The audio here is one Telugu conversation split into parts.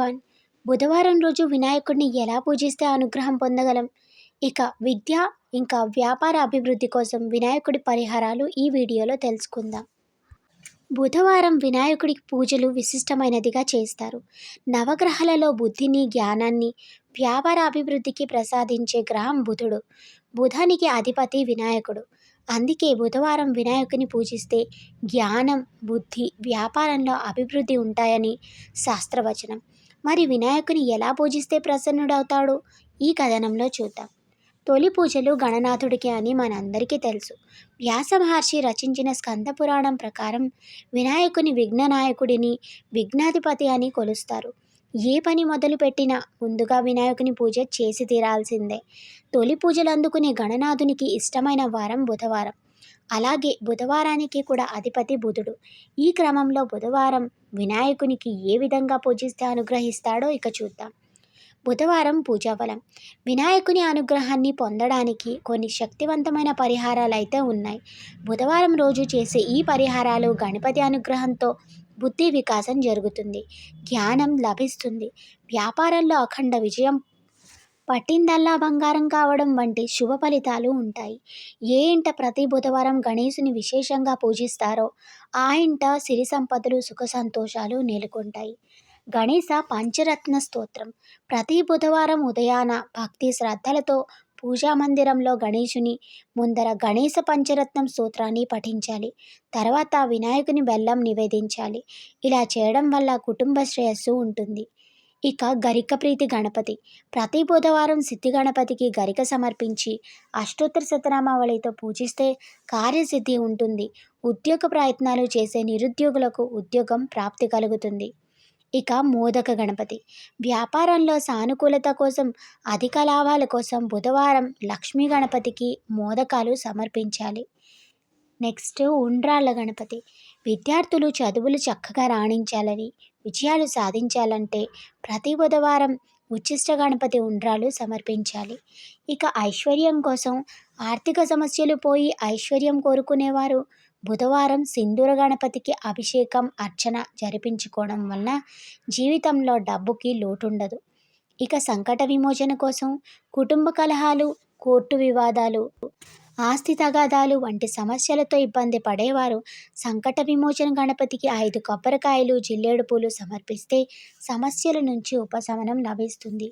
వన్ బుధవారం రోజు వినాయకుడిని ఎలా పూజిస్తే అనుగ్రహం పొందగలం? ఇక విద్య ఇంకా వ్యాపార అభివృద్ధి కోసం వినాయకుడి పరిహారాలు ఈ వీడియోలో తెలుసుకుందాం. బుధవారం వినాయకుడికి పూజలు విశిష్టమైనదిగా చేస్తారు. నవగ్రహాలలో బుద్ధిని జ్ఞానాన్ని వ్యాపార అభివృద్ధికి ప్రసాదించే గ్రహం బుధుడు. బుధానికి అధిపతి వినాయకుడు. అందుకే బుధవారం వినాయకుని పూజిస్తే జ్ఞానం బుద్ధి వ్యాపారంలో అభివృద్ధి ఉంటాయని శాస్త్రవచనం. మరి వినాయకుని ఎలా పూజిస్తే ప్రసన్నుడవుతాడు? ఈ కథనంలో చూద్దాం. తొలి పూజలు గణనాథుడికి అని మనందరికీ తెలుసు. వ్యాస మహర్షి రచించిన స్కంద పురాణం ప్రకారం వినాయకుని విఘ్ననాయకుడిని విఘ్నాధిపతి అని కొలుస్తారు. ఏ పని మొదలుపెట్టినా ముందుగా వినాయకుని పూజ చేసి తీరాల్సిందే. తొలి పూజలు అందుకునే గణనాథునికి ఇష్టమైన వారం బుధవారం. అలాగే బుధవారానికి కూడా అధిపతి బుధుడు. ఈ క్రమంలో బుధవారం వినాయకునికి ఏ విధంగా పూజిస్తే అనుగ్రహిస్తాడో ఇక చూద్దాం. బుధవారం పూజాఫలం. వినాయకుని అనుగ్రహాన్ని పొందడానికి కొన్ని శక్తివంతమైన పరిహారాలు అయితే ఉన్నాయి. బుధవారం రోజు చేసే ఈ పరిహారాలు గణపతి అనుగ్రహంతో బుద్ధి వికాసం జరుగుతుంది. జ్ఞానం లభిస్తుంది. వ్యాపారంలో అఖండ విజయం పట్టిందల్లా బంగారం కావడం వంటి శుభ ఫలితాలు ఉంటాయి. ఏ ఇంట ప్రతి బుధవారం గణేశుని విశేషంగా పూజిస్తారో ఆ ఇంట సిరి సంపదలు సుఖ సంతోషాలు నెలకొంటాయి. గణేశ పంచరత్న స్తోత్రం. ప్రతి బుధవారం ఉదయాన భక్తి శ్రద్ధలతో పూజా మందిరంలో గణేశుని ముందర గణేశ పంచరత్నం సూత్రాన్ని పఠించాలి. తర్వాత వినాయకుని బెల్లం నివేదించాలి. ఇలా చేయడం వల్ల కుటుంబ శ్రేయస్సు ఉంటుంది. ఇక గరిక ప్రీతి గణపతి. ప్రతి బుధవారం సిద్ధి గణపతికి గరిక సమర్పించి అష్టోత్తర శతనామావళితో పూజిస్తే కార్యసిద్ధి ఉంటుంది. ఉద్యోగ ప్రయత్నాలు చేసే నిరుద్యోగులకు ఉద్యోగం ప్రాప్తి కలుగుతుంది. ఇక మోదక గణపతి. వ్యాపారంలో సానుకూలత కోసం అధిక లాభాల కోసం బుధవారం లక్ష్మీ గణపతికి మోదకాలు సమర్పించాలి. నెక్స్ట్ ఉండ్రాళ్ళ గణపతి. విద్యార్థులు చదువులు చక్కగా రాణించాలని విజయాలు సాధించాలంటే ప్రతి బుధవారం ఉచ్చిష్ట గణపతి ఉండ్రాలు సమర్పించాలి. ఇక ఐశ్వర్యం కోసం ఆర్థిక సమస్యలు పోయి ఐశ్వర్యం కోరుకునేవారు బుధవారం సింధూర గణపతికి అభిషేకం అర్చన జరిపించుకోవడం వలన జీవితంలో డబ్బుకి లోటుండదు. ఇక సంకట విమోచన కోసం కుటుంబ కలహాలు కోర్టు వివాదాలు ఆస్తి తగాదాలు వంటి సమస్యలతో ఇబ్బంది పడేవారు సంకట విమోచన గణపతికి ఐదు కొబ్బరికాయలు జిల్లేడు పూలు సమర్పిస్తే సమస్యల నుంచి ఉపశమనం లభిస్తుంది.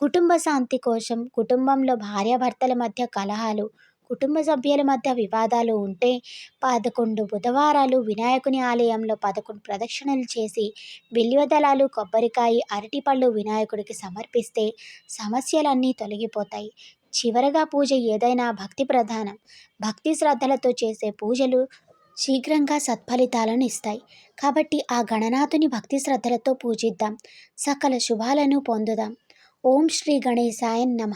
కుటుంబ శాంతి కోసం కుటుంబంలో భార్యాభర్తల మధ్య కలహాలు కుటుంబ సభ్యుల మధ్య వివాదాలు ఉంటే పదకొండు బుధవారాలు వినాయకుని ఆలయంలో పదకొండు ప్రదక్షిణలు చేసి విల్వదళాలు కొబ్బరికాయ అరటిపళ్ళు వినాయకుడికి సమర్పిస్తే సమస్యలన్నీ తొలగిపోతాయి. చివరగా పూజ ఏదైనా భక్తి ప్రధానం. భక్తి శ్రద్ధలతో చేసే పూజలు శీఘ్రంగా సత్ఫలితాలను ఇస్తాయి. కాబట్టి ఆ గణనాథుని భక్తి శ్రద్ధలతో పూజిద్దాం. సకల శుభాలను పొందుదాం. ఓం శ్రీ గణేశాయన్ నమ.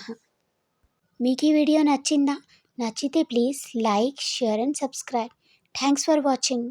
మీకు ఈ వీడియో నచ్చిందా? నచ్చితే please like share and subscribe thanks for watching